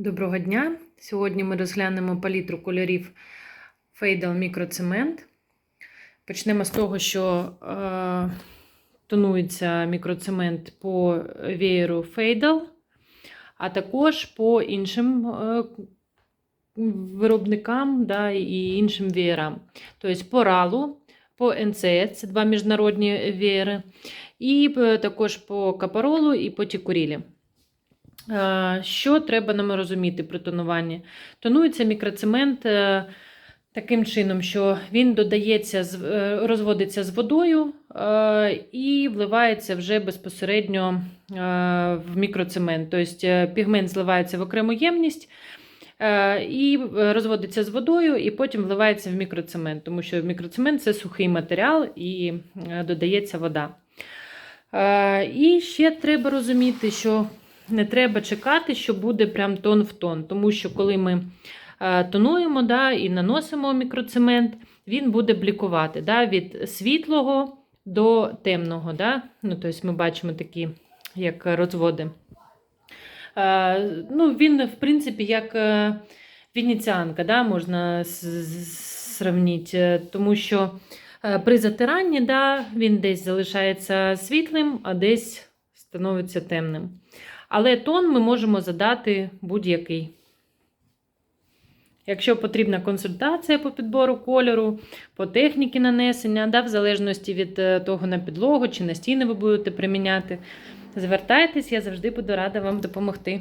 Доброго дня! Сьогодні ми розглянемо палітру кольорів Фейдал мікроцемент. Почнемо з того, що е, тонується мікроцемент по веєру Фейдал, а також по іншим е, виробникам да, і іншим веєрам. Тобто по RAL, по NCS, це два міжнародні веєри, і е, також по Капаролу і по Тікурілі. Е, Що треба нам розуміти при тонуванні? Тонується мікроцемент е, таким чином, що він додається, е, розводиться з водою і вливається вже безпосередньо в мікроцемент. Тобто пігмент зливається в окрему ємність і розводиться з водою, і потім вливається в мікроцемент, тому що мікроцемент це сухий матеріал і додається вода. І ще треба розуміти, що не треба чекати, що буде прям тон в тон. Тому що коли ми е, тонуємо да, і наносимо мікроцемент, він буде блікувати да, від світлого до темного. Да? Ну, тобто ми бачимо такі як розводи. Е, ну, він, в принципі, як е, венеціанка, да, можна сравнити, тому що при затиранні да, він десь залишається світлим, а десь становиться темним. Але тон ми можемо задати будь-який. Якщо потрібна консультація по підбору кольору, по техніці нанесення, да, в залежності від е, того на підлогу чи на стіни ви будете приміняти, звертайтесь, я завжди буду рада вам допомогти.